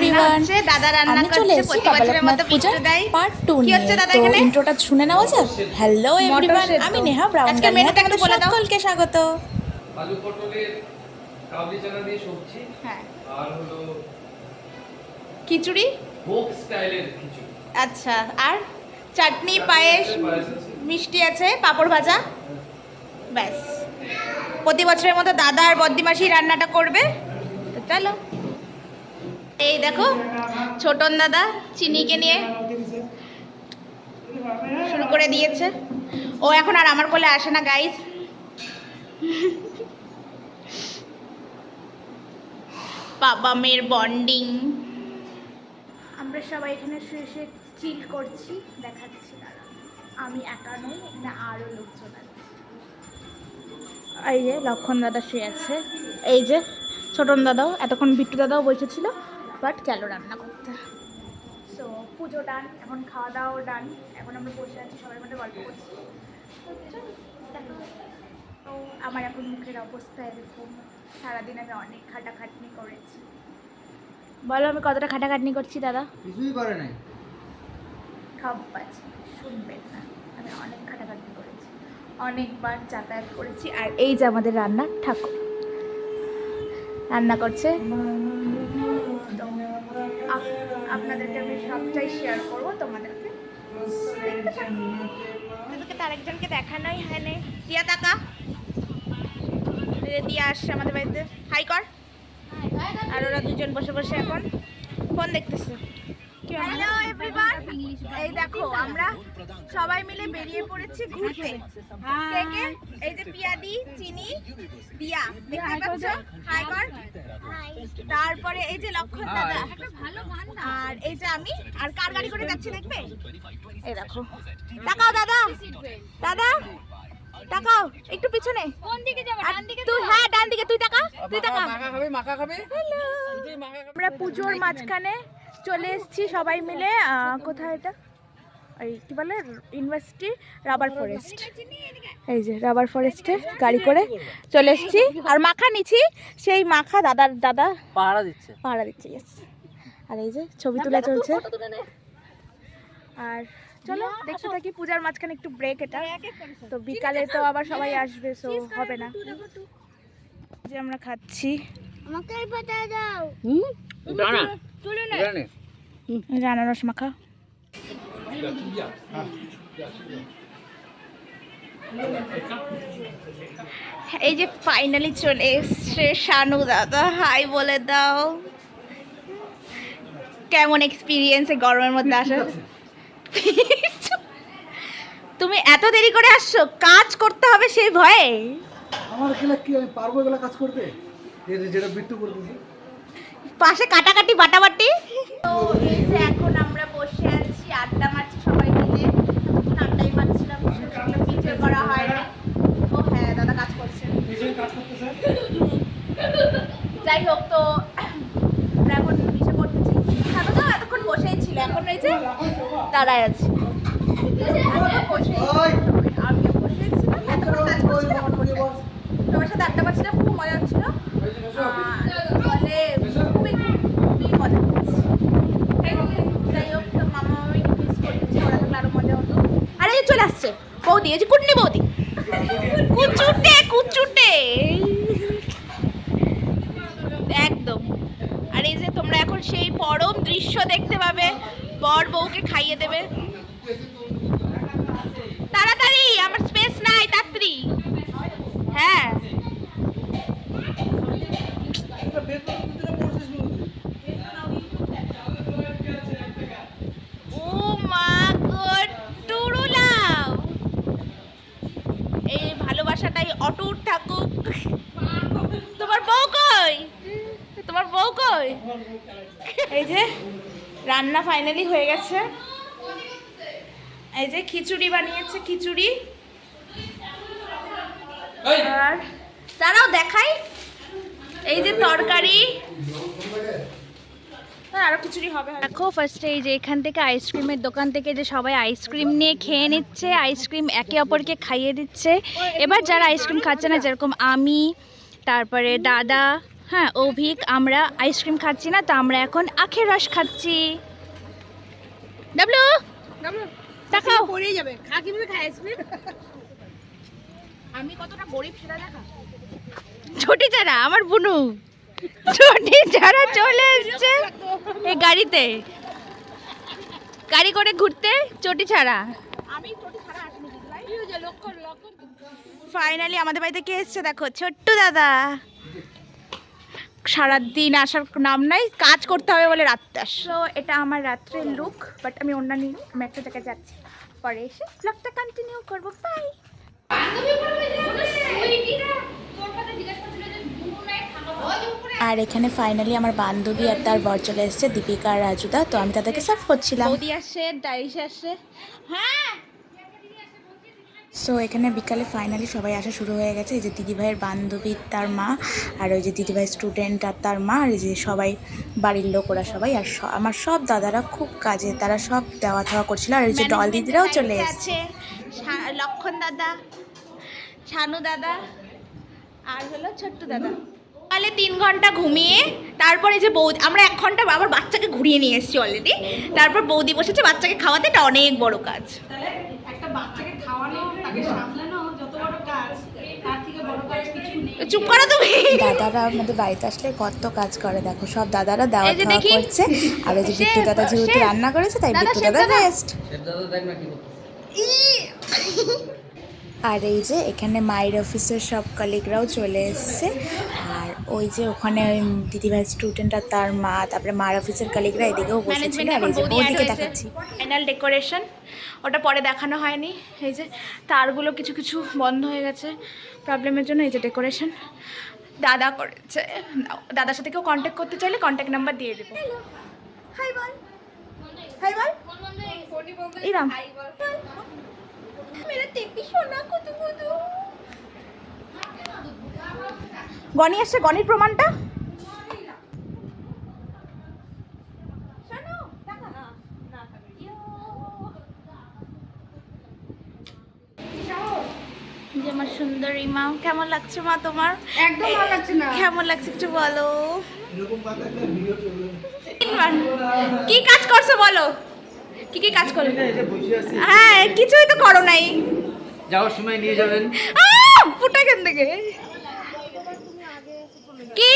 Everyone দাদা রান্না চলে এসেছি প্রতি বছরের কপালনাথ মতো পূজা পার্ট টু নিয়ে। হচ্ছে দাদা তো এখানে? ইন্ট্রোটা শুনে নেওয়া যাক। হ্যালো এভরিওয়ান আমি নেহা ব্রাউন তোমাদের। সকলকে স্বাগত। আলু পটলের কাবলি চানা দিয়ে সবজি হ্যাঁ। আর হলো খিচুড়ি? ভোগ স্টাইলের খিচুড়ি। আচ্ছা আর চাটনি পায়েস পায়েস মিষ্টি আছে পাঁপড় ভাজা? ব্যাস। প্রতি বছরের মতো দাদা আর বদ্দিমাসি রান্নাটা করবে। তো চলো। এই দেখো ছোটন দাদা চিনিকে নিয়ে শুরু করে দিয়েছে। ও এখন আর আমার কোলে আসে না গাইস বাবা মেয়ের বন্ডিং আমরা সবাই এখানে শুয়ে শুয়ে চিল করছি দেখাচ্ছি আমি একা নই না আরও লোকজন আছে। এই যে লক্ষণ দাদা শুয়ে আছে। এই যে ছোটন দাদাও এতক্ষণ বিট্টু দাদাও বসেছিল। বাট গেল রান্না করতে। সো পুজো ডান এখন খাওয়া দাওয়াও ডান এখন আমরা বসে আছি সবাই মধ্যে গল্প করছি। তো আমার এখন মুখের অবস্থা এরকম। সারাদিন আমি অনেক খাটাখাটনি করেছি। বলো আমি কতটা খাটাখাটনি করছি দাদা? কিছুই করে নাই। সব আছে শুনবেন না। আমি অনেক খাটাখাটনি করেছি। অনেকবার যাতায়াত করেছি আর এই যে আমাদের রান্নার ঠাকুর। রান্না করছে? আপনাদেরকে আমি সবটাই শেয়ার করব তোমাদেরকে। তোদেরকে তার একজনকে দেখানোই হয় নাই দিয়া টাকা দিয়া আসছে আমাদের বাড়িতে। হাই কর। আর ওরা দুজন বসে বসে এখন ফোন দেখতেছে। হ্যালো এভরিওয়ান এই দেখো আমরা সবাই মিলে বেরিয়ে পড়েছি ঘুরতে। কে কে? এই যে পিয়াদি চিনি দিয়া। দেখতে পাচ্ছ? হাই কর। তারপরে এই যে লক্ষণ দাদা। আর এই যে আমি আর কার গাড়ি করে যাচ্ছি দেখবে? এই দেখো। তাকাও দাদা। দাদা তাকাও একটু পিছনে। কোন দিকে যাবে? ডান দিকে তুই হ্যাঁ ডান দিকে তুই তাকা। তুই তাকা। মাখা খাবে মাখা খাবে? হ্যালো আমরা পুজোর মাঝখানে চলে এসেছি সবাই মিলে। কোথায় এটা? এই কি বলে ইউনিভার্সিটি রাবার ফরেস্ট এই যে রাবার ফরেস্টে গাড়ি করে চলে এসেছি। আর মাখা নিছি সেই মাখা দাদার দাদা পাহারা দিচ্ছে। পাহারা দিচ্ছে ইয়েস আর এই যে ছবি তোলা চলছে। আর চলো দেখতে থাকি পূজার মাঝখানে একটু ব্রেক এটা। তো বিকালে তো আবার সবাই আসবে সো হবে না। যে আমরা খাচ্ছি। দাঁড়া। জানে এই যে আনারস মাখা। এই যে ফাইনালি চলে এসছে শানু দাদা হাই বলে দাও। কেমন এক্সপিরিয়েন্স গরমের মধ্যে আসা? তুমি এত দেরি করে আসছো কাজ করতে হবে সেই ভয়ে? আমার এখানে কি আমি পারব এগুলো কাজ করতে? যেটা বিট্টু করতেছি পাশে কাটাকাটি বাটাবাটি। এখন আমরা বসে আছি আড্ডা করা হয় ও হ্যাঁ দাদা কাজ করছে। যাই হোক তো এখন পিঠে করতেছি দাদা তো এতক্ষণ বসেই ছিল। এখন এই যে দাঁড়ায় আছে। আমিও বসেই ছিলাম। এতক্ষণ কাজ করছিলাম। বসে। আছি। সাথে আড্ডা মারছিলাম খুব মজা হচ্ছিল বলে খুবই খুবই মজা করছি যাই হোক তো মামা মামি মিস করতেছি ওরা থাকলে আরও মজা হতো আরে এই চলে আসছে বৌদি, এই যে কুটনি বৌদি। কুচুটে কুচুটে। একদম। আর এই যে তোমরা এখন সেই পরম দৃশ্য দেখতে পাবে, বর বউকে খাইয়ে দেবে। তাড়াতাড়ি, আমার স্পেস নাই, তাড়াতাড়ি। হ্যাঁ। এই যে রান্না ফাইনালি হয়ে গেছে। এই যে খিচুড়ি বানিয়েছে খিচুড়ি। আর তারাও দেখাই। এই যে তরকারি। হ্যাঁ আরও খিচুড়ি হবে। দেখো ফার্স্টে এই যে এখান থেকে আইসক্রিমের দোকান থেকে যে সবাই আইসক্রিম নিয়ে খেয়ে নিচ্ছে আইসক্রিম একে অপরকে খাইয়ে দিচ্ছে। এবার যারা আইসক্রিম খাচ্ছে না যেরকম আমি তারপরে দাদা হ্যাঁ অভিক আমরা আইসক্রিম খাচ্ছি না তো আমরা এখন আখের রস খাচ্ছি। ডাবলু! টাকাও পড়েই যাবে। খা কীভাবে খায় আইসক্রিম? আমি কতটা গরিব সেটা দেখা। ছোটি চারা আমার বুনু। ছোটি চারা চলে এসছে এই গাড়িতে। গাড়ি করে ঘুরতে চটি ছাড়া। আমি চটি ছাড়া আসিনি ফাইনালি আমাদের বাড়িতে কে এসছে দেখো? ছোট্টু দাদা। সারাদিন আসার নাম নাই কাজ করতে হবে বলে রাত্রে আসো। এটা আমার রাত্রের লুক বাট আমি অন্যান্য নিই আমি একটা জায়গায় যাচ্ছি। পরে এসে ব্লগটা কন্টিনিউ করব। বাই আর এখানে ফাইনালি আমার বান্ধবী আর তার বর চলে এসেছে দীপিকা আর রাজুদা তো আমি তাদেরকে সার্ভ করছিলাম। বৌদি আসছে ডাইস আসছে হ্যাঁ সো এখানে বিকালে ফাইনালি সবাই আসা শুরু হয়ে গেছে। এই যে দিদিভাইয়ের বান্ধবী তার মা আর ওই যে দিদিভাই স্টুডেন্ট আর তার মা আর এই যে সবাই বাড়ির লোক ওরা সবাই আর স- আমার সব দাদারা খুব কাজে তারা সব দেওয়া থাওয়া করছিল আর এই যে ডল দিদিরাও চলে এসেছে। লক্ষণ দাদা শানু দাদা আর হলো ছোট্টু দাদা। তাহলে তিন ঘণ্টা ঘুমিয়ে তারপরে যে বৌদি আমরা এক ঘণ্টা আবার বাচ্চাকে ঘুরিয়ে নিয়ে এসেছি অলরেডি তারপর বৌদি বসেছে বাচ্চাকে খাওয়াতে এটা অনেক বড় কাজ। বাচ্চাকে খাওয়ানো তাকে সামলানো যত বড় কাজ তার থেকে বড় কাজ কিছু নেই। চুপ করো তুমি। দাদারা আমাদের বাড়িতে আসলে কত কাজ করে দেখো সব দাদারা দেওয়া খাওয়া করছে। আর এই যে বিট্টু দাদা যেহেতু রান্না করেছে তাই বিট্টু দাদা দাদা। রেস্ট দাদা দেখ না কি আর এই যে এখানে মায়ের অফিসের সব কলিগরাও চলে এসছে। ওই যে ওখানে ওই দিদিভাই স্টুডেন্ট আর তার মা তারপরে মার অফিসের কলিগরা এদিকেও বসেছিল আর এই যে দেখাচ্ছি। ফাইনাল ডেকোরেশন ওটা পরে দেখানো হয়নি। এই যে তারগুলো কিছু কিছু বন্ধ হয়ে গেছে। প্রবলেমের জন্য এই যে ডেকোরেশন দাদা করেছে। দাদার সাথে কেউ কন্ট্যাক্ট করতে চাইলে কন্ট্যাক্ট নাম্বার দিয়ে দেবো। হাই বল। হাই বল। ইরাম মেরা টেপি সোনা কুতু কুতু গনি আসছে গনির প্রমাণটা? শোনো, টাকা না, না টাকা। ইয়ো। এই যে আমার সুন্দরী মা কেমন লাগছে মা তোমার? একদম ভালো লাগছে না। কেমন লাগছে একটু বলো। এরকম কথা একটা ভিডিও চলবে। তিনবার। কি কাজ করছ বলো? কি কি কাজ করলে হ্যাঁ কিছুই তো করো নাই। যাওয়ার সময় নিয়ে যাবেন। ফুটা কেন থেকে কি?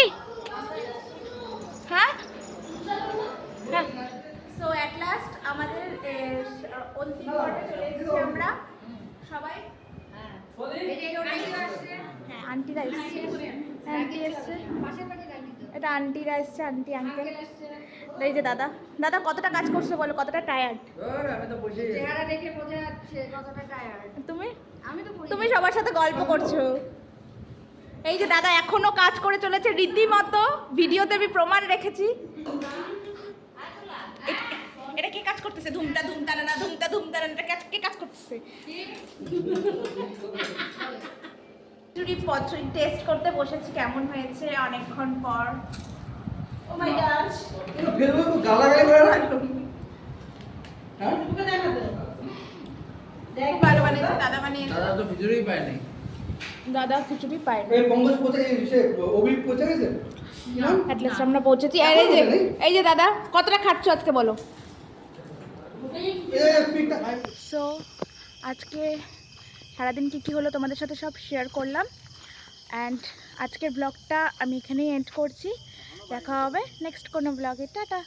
হ্যাঁ? সো অ্যাট লাস্ট আমাদের অন্তিম পর্বে চলে এসেছি আমরা। সবাই? হ্যাঁ। আন্টিরা এসছে। আন্টি এসছে এটা আন্টিরা এসছে আন্টি আঙ্কেল এই যে দাদা। দাদা কতটা কাজ করছ বলো? কতটা টায়ার্ড আমি তো বসে চেহারা দেখে বোঝা যাচ্ছে কতটা টায়ার্ড তুমি? আমি তো বলি তুমি সবার সাথে গল্প করছ। এই যে দাদা এখনও কাজ করে চলেছে রীতিমতো ভিডিওতে আমি প্রমাণ রেখেছি। এটা কে কাজ করতেছে? ধুমটা ধুমটা না ধুমটা ধুমটা না এটা কে কাজ করতেছে? চুরি পত্র টেস্ট করতে বসেছি কেমন হয়েছে অনেকক্ষণ পর। ও মাই গড ফেলব তো গালাগালি করে না? হ্যাঁ? খুব ভালো বানিয়েছে দাদা বানিয়েছে। দাদা তো পায় নাই দাদা খিচুড়ি পায় না। এই পঙ্কজ পৌঁছে সে অভিক পৌঁছে গেছে? অ্যাটলিস্ট আমরা পৌঁছেছি। আর এই যে এই যে দাদা কতটা খাচ্ছ আজকে বলো? সো আজকে সারাদিন কী কী হলো তোমাদের সাথে সব শেয়ার করলাম। অ্যান্ড আজকের ব্লগটা আমি এখানেই এন্ড করছি। দেখা হবে নেক্সট কোনো ব্লগে টাটা।